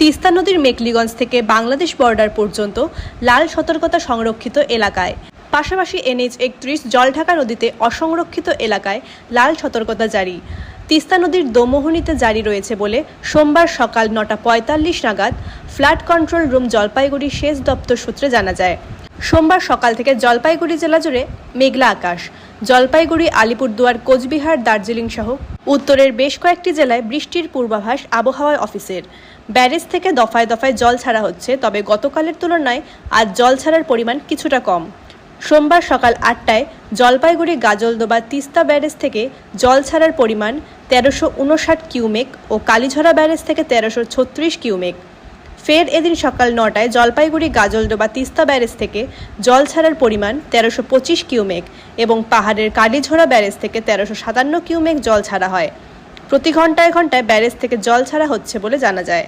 তিস্তা নদীর মেকলিগঞ্জ থেকে বাংলাদেশ বর্ডার পর্যন্ত লাল সতর্কতা সংরক্ষিত এলাকায়। পাশাপাশি এনএইচ একত্রিশ জলঢাকা নদীতে অসংরক্ষিত এলাকায় লাল সতর্কতা জারি। তিস্তা নদীর দোমোহনীতে জারি রয়েছে বলে সোমবার সকাল নটা পঁয়তাল্লিশ নাগাদ ফ্ল্যাট কন্ট্রোল রুম জলপাইগুড়ি সেচ দপ্তর সূত্রে জানা যায়। সোমবার সকাল থেকে জলপাইগুড়ি জেলা জুড়ে মেঘলা আকাশ। জলপাইগুড়ি, আলিপুরদুয়ার, কোচবিহার, দার্জিলিং সহ উত্তরের বেশ কয়েকটি জেলায় বৃষ্টির পূর্বাভাস আবহাওয়া অফিসের। ব্যারেজ থেকে দফায় দফায় জল ছাড়া হচ্ছে, তবে গতকালের তুলনায় আজ জল ছাড়ার পরিমাণ কিছুটা কম। সোমবার সকাল আটটায় জলপাইগুড়ি গাজলদোবা তিস্তা ব্যারেজ থেকে জল ছাড়ার পরিমাণ তেরোশো উনষাট কিউমেক ও কালীঝরা ব্যারেজ থেকে তেরোশো ছত্রিশ কিউমেক। ফের এদিন সকাল নটায় জলপাইগুড়ি গাজলডোবা তিস্তা ব্যারেজ থেকে জল ছাড়ার পরিমাণ তেরোশো পঁচিশ কিউমেক এবং পাহাড়ের কালীঝোড়া ব্যারেজ থেকে তেরোশো সাতান্ন কিউমেক জল ছাড়া হয়। প্রতি ঘন্টায় ঘন্টায় ব্যারেজ থেকে জল ছাড়া হচ্ছে বলে জানা যায়।